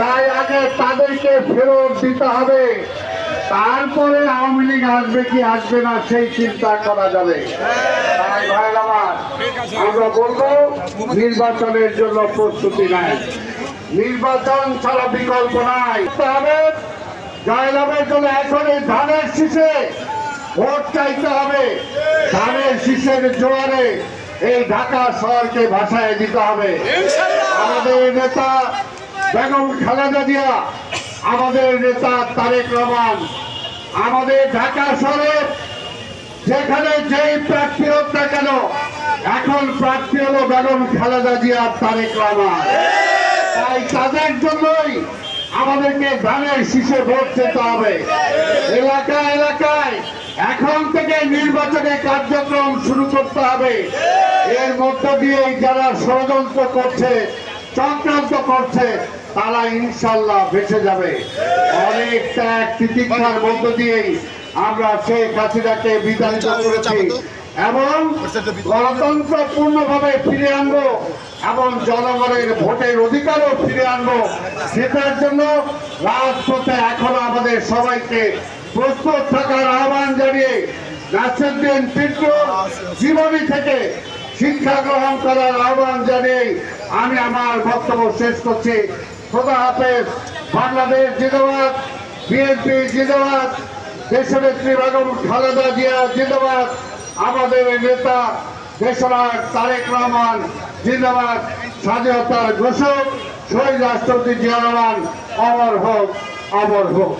তাই আগে তাদেরকে ফেরত দিতে হবে। তারপরে আওয়ামী লীগ আসবে কি আসবে না সেই চিন্তা করা যাবে। আমার বলব, নির্বাচনের জন্য প্রস্তুতি নাই নির্বাচন ছাড়া বিকল্প নাই। জয়লাভের জন্য এখন এই ধানের শীষে ভোট চাইতে হবে। ধানের শীষের জোয়ারে এই ঢাকা শহরকে ভাষায় দিতে হবে। আমাদের নেতা বেগম খালেদা জিয়া, আমাদের নেতা তারেক রহমান, আমাদের ঢাকা শহরে যেখানে যেই প্রার্থী হোক না কেন, এখন প্রার্থী হলো বেগম খালেদা জিয়া, তারেক রহমান। তাই তাদের জন্যই আমাদেরকে ধানের শীষে ভোট দিতে হবে। এলাকা এলাকায় এখন থেকে নির্বাচনী কার্যক্রম শুরু করতে হবে। এর মধ্য দিয়ে যারা ষড়যন্ত্র করছে চক্রান্ত করছে তারা ইনশাল্লাহ বেঁচে যাবে। অনেক ত্যাগ তিতিক্ষার মধ্য দিয়েই আমরা শেখ হাসিনাকে বিতাড়িত করেছি। এবং গণতন্ত্র পূর্ণভাবে ফিরে আনব এবং জনগণের ভোটের অধিকারও ফিরে আনব সেটার জন্য রাজপথে এখন আমাদের সবাইকে প্রস্তুত থাকার আহ্বান জানিয়ে নাসিরুদ্দিন পিন্টু জীবনী থেকে শিক্ষা গ্রহণ করার আহ্বান জানিয়ে আমি আমার বক্তব্য শেষ করছি। খোদা হাফেজ, বাংলাদেশ জিন্দাবাদ বিএনপি জিন্দাবাদ, দেশনেত্রী বেগম খালেদা জিয়া জিন্দাবাদ, আমাদের নেতা, দেশনায়ক তারেক রহমান জিন্দাবাদ, স্বাধীনতার ঘোষক, শহীদ রাষ্ট্রপতি জিয়া রহমান, অমর হোক অমর হোক।